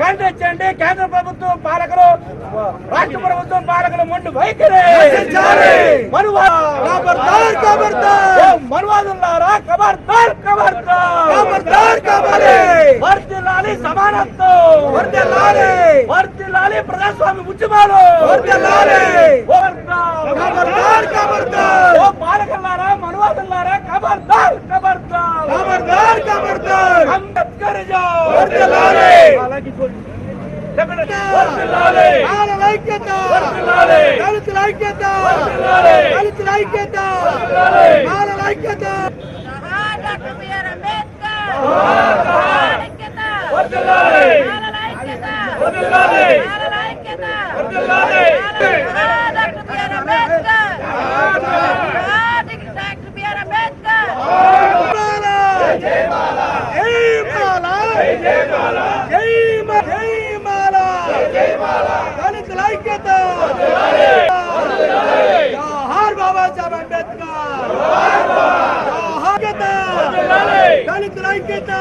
ఖండించండి కేంద్ర ప్రభుత్వం పాలకులు రాష్ట్ర ప్రభుత్వం పాలకులు ముందు వైఖరి. మనువాదులారా కబర్దార్ కబర్దార్ వర్తిల్లాలి సమానత్వం. వర్తిల్లాలి ప్రజాస్వామి ఉద్యమాలు. వర్తిల్లాలి జోహార్. ఐక్యత వర్ధిల్లాలి. బాలల ఐక్యత వర్ధిల్లాలి. బాలల ఐక్యత వర్ధిల్లాలి. జోహార్ డాక్టర్ బిఆర్ అంబేద్కర్ బాబాసాహెబ్ అంబేద్కర్. దళితుల ఐక్యత. ఐక్యత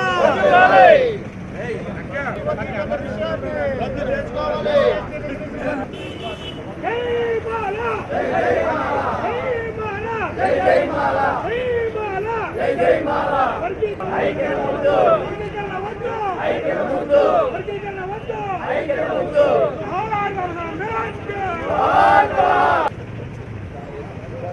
ఐక్యత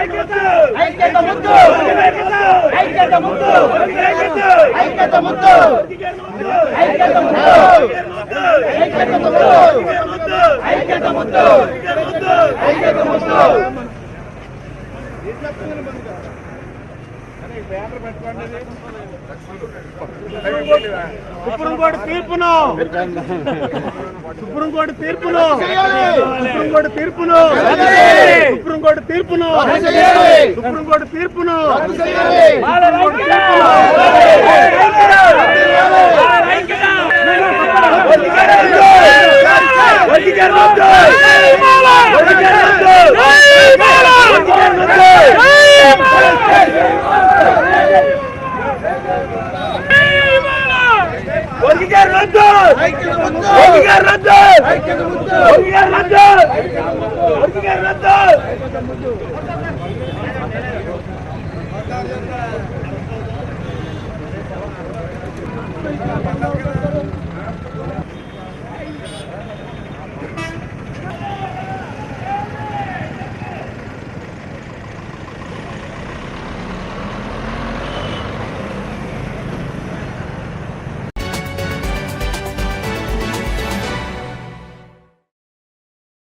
ఐక్యత ముద్దు ఐక్యత ముద్దు ఐక్యత ముద్దు ఐక్యత ముద్దు ఐక్యత ముద్దు ఐక్యత ముద్దు ఐక్యత ముద్దు సుప్రీంకోర్టు తీర్పును సుప్రీంకోర్టు తీర్పును సుప్రీంకోర్టు తీర్పును సుప్రీంకోర్టు తీర్పును సుప్రీంకోర్టు తీర్పును రద్దు ¡Vamos!